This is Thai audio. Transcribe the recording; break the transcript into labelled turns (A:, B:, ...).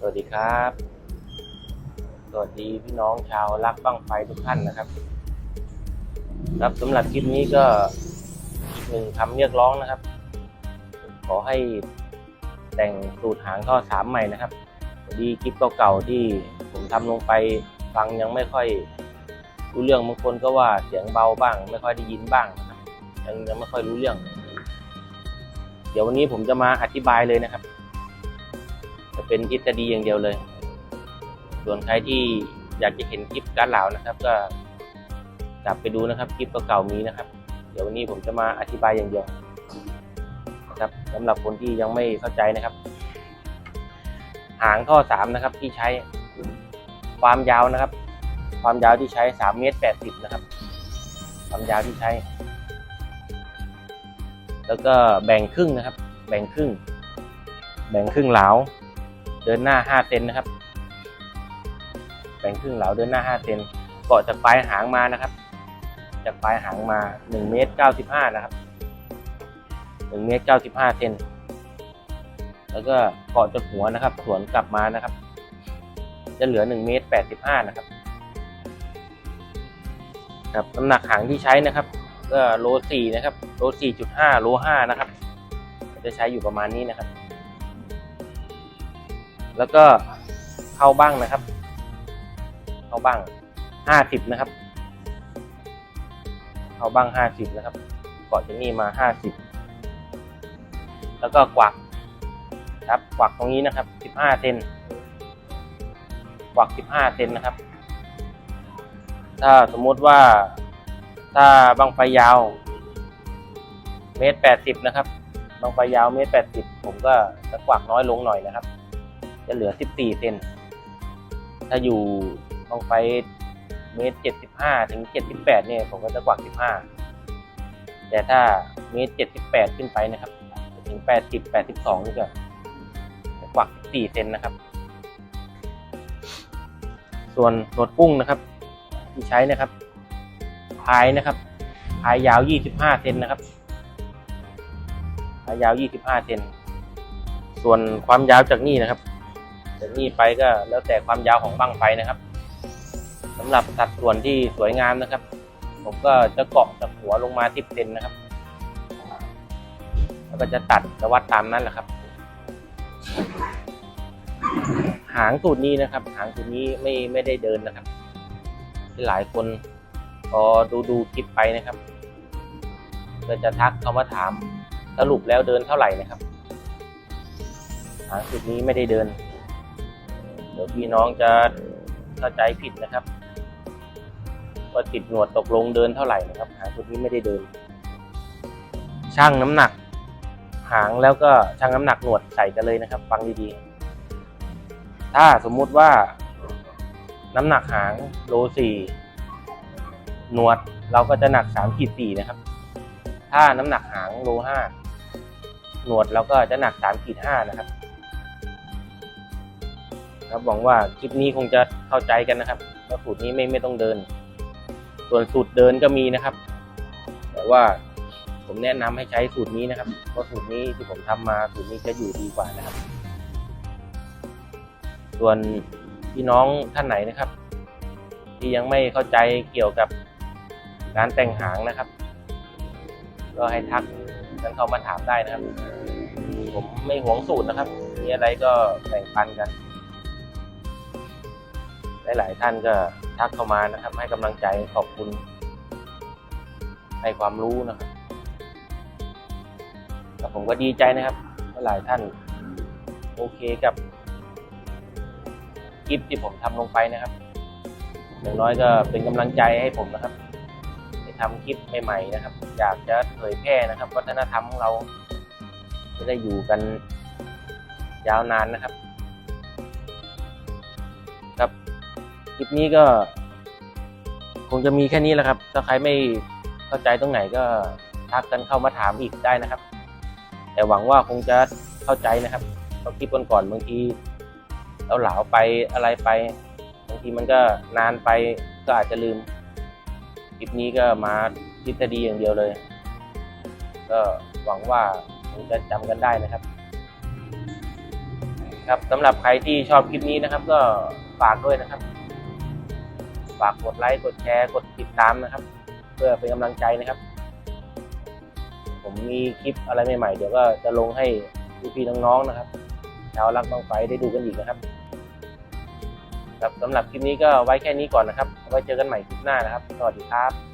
A: สวัสดีครับ สวัสดีพี่น้องชาวรักบ้างไฟทุกท่านนะครับ ครับสำหรับคลิปนี้ก็อีกหนึ่งคำเรียกร้องนะครับ ขอให้แต่งสูตรหางท่อสามใหม่นะครับดีคลิปเก่าๆที่ผมทำลงไปฟังยังไม่ค่อยรู้เรื่องบางคนก็ว่าเสียงเบาบ้าง ไม่ค่อยได้ยินบ้างนะครับยังยังไม่ค่อยรู้เรื่อง เดี๋ยววันนี้ผมจะมาอธิบายเลยนะครับ เป็นทฤษฎีอย่างเดียวเลย ส่วนใครที่อยากจะเห็นคลิปการเหล่านะครับ ก็กลับไปดูนะครับคลิปเก่าๆมีนะครับ เดี๋ยววันนี้ผมจะมาอธิบายอย่างเดียวนะครับสำหรับคนที่ยังไม่เข้าใจนะครับ หางท่อสามนะครับที่ใช้ความยาวนะครับ ความยาวที่ใช้สามเมตรแปดสิบนะครับ ความยาวที่ใช้ แล้วก็แบ่งครึ่งนะครับ แบ่งครึ่ง แบ่งครึ่งเหลา เดินหน้าห้าเซนนะครับแบ่งครึ่งเหลาเดินหน้าห้าเซนเกาะจากปลายหางมานะครับ จากปลายหางมาหนึ่งเมตรเก้าสิบห้านะครับหนึ่งเมตรเก้าสิบห้าเซนแล้วก็เกาะจากหัวนะครับ สวนกลับมานะครับ จะเหลือหนึ่งเมตรแปดสิบห้านะครับครับน้ำหนักหางที่ใช้นะครับ ก็โลสี่นะครับโลสี่จุดห้าโลห้านะครับจะใช้อยู่ประมาณนี้นะครับ แล้วก็เข้าบ้างนะครับ เข้าบ้างห้าสิบนะครับ เข้าบ้างห้าสิบนะครับกาะจากนี่มาห้าสิบแล้วก็กวักครับกวักตรงนี้นะครับสิบห้าเซนกวักสิบห้าเซนนะครับ ถ้าสมมุติว่าถ้าบังไฟยาว เมตรแปดสิบนะครับบางไฟยาวเมตรแปดสิบผมก็จะกวักน้อยลงหน่อยนะครับ จะเหลือสิบสี่เซน ถ้าอยู่บางไฟเมตรเจ็ดสิบห้าถึงเจ็ดสิบแปดเนี่ย ผมก็จะกวักสิบห้าแต่ถ้าเมตรเจ็ดสิบแปดขึ้นไปนะครับ ถึงแปดสิบแปดสิบสองนี่ก็จะกวักสิบสี่เซนนะครับ ส่วนหนวดกุ้งนะครับ ที่ใช้นะครับพายนะครับพายยาวยี่สิบห้าเซนนะครับพายยาวยี่สิบห้าเซนส่วนความยาวจากนี่นะครับ จากนี่ไปก็แล้วแต่ความยาวของบั้งไฟนะครับสำหรับสัดส่วนที่สวยงามนะครับ ผมก็จะเกาะจากหัวลงมาสิบเซนนะครับ แล้วก็จะตัดจะวัดตามนั้นแหละครับ หางสูตรนี้นะครับ หางสูตรนี้ไม่ไม่ได้เดินนะครับ ที่หลายคนพอดูดูคลิปไปนะครับก็จะทักเข้ามาถามสรุปแล้วเดินเท่าไหร่นะครับหางสูตรนี้ไม่ได้เดิน ดี๋ยวพี่น้องจะเข้าใจผิดนะครับว่าติดหนวดตกลงเดินเท่าไหร่นะครับหางสูตรนี้ไม่ได้เดินช่างน้ำหนัก หางแล้วก็ช่างน้ำหนักหนวดใส่กันเลยนะครับ ฟังดีๆ ถ้าสมมุติว่า น้ำหนักหางโลสี่หนวดเราก็จะหนักสามขีดสี่นะครับ ถ้าน้ำหนักหางโลห้าหนวดเราก็จะหนักสามขีดห้านะครับ ครับหวังว่าคลิปนี้คงจะเข้าใจกันนะครับว่าสูตรนี้ไม่ไม่ต้องเดิน ส่วนสูตรเดินก็มีนะครับ แต่ว่าผมแนะนำให้ใช้สูตรนี้นะครับเพราะสูตรนี้ที่ผมทำมาสูตรนี้จะอยู่ดีกว่านะครับ ส่วนพี่น้องท่านไหนนะครับ ที่ยังไม่เข้าใจเกี่ยวกับการแต่งหางนะครับ ก็ให้ทักกันเข้ามาถามได้นะครับ ผมไม่หวงสูตรนะครับ มีอะไรก็แบ่งปันกัน หลาย ๆ ท่านก็ทักเข้ามานะครับ ให้กำลังใจขอบคุณ ให้ความรู้นะครับแล้วผมก็ดีใจนะครับหลายท่าน โอเคกับคลิปที่ผมทำลงไปนะครับอย่างน้อยก็เป็นกำลังใจให้ผมนะครับได้ทำคลิปใหม่ๆนะครับ อยากจะเผยแพร่นะครับ วัฒนธรรมของเราจะได้อยู่กันยาวนานนะครับ ครับ คลิปนี้ก็ คงจะมีแค่นี้แหละครับ ถ้าใครไม่เข้าใจตรงไหนก็ทักกันเข้ามาถามอีกได้นะครับ แต่หวังว่าคงจะเข้าใจนะครับเพราะคลิปก่อนๆบางทีเราเหลาไปอะไรไปบางทีมันก็นานไปก็อาจจะลืมคลิปนี้ก็มาทฤษฎีอย่างเดียวเลย ก็หวังว่าคงจะจำกันได้นะครับ ครับสำหรับใครที่ชอบคลิปนี้นะครับ ก็ฝากด้วยนะครับ ฝากกดไลค์ กดแชร์ กดติดตามนะครับ เพื่อเป็นกำลังใจนะครับ ผมมีคลิปอะไรใหม่ๆ เดี๋ยวก็จะลงให้พี่ๆน้องๆนะครับชาวรักบางไฟได้ดูกันอีกนะครับครับสำหรับคลิปนี้ก็ไว้แค่นี้ก่อนนะครับ ไว้เจอกันใหม่คลิปหน้านะครับ สวัสดีครับ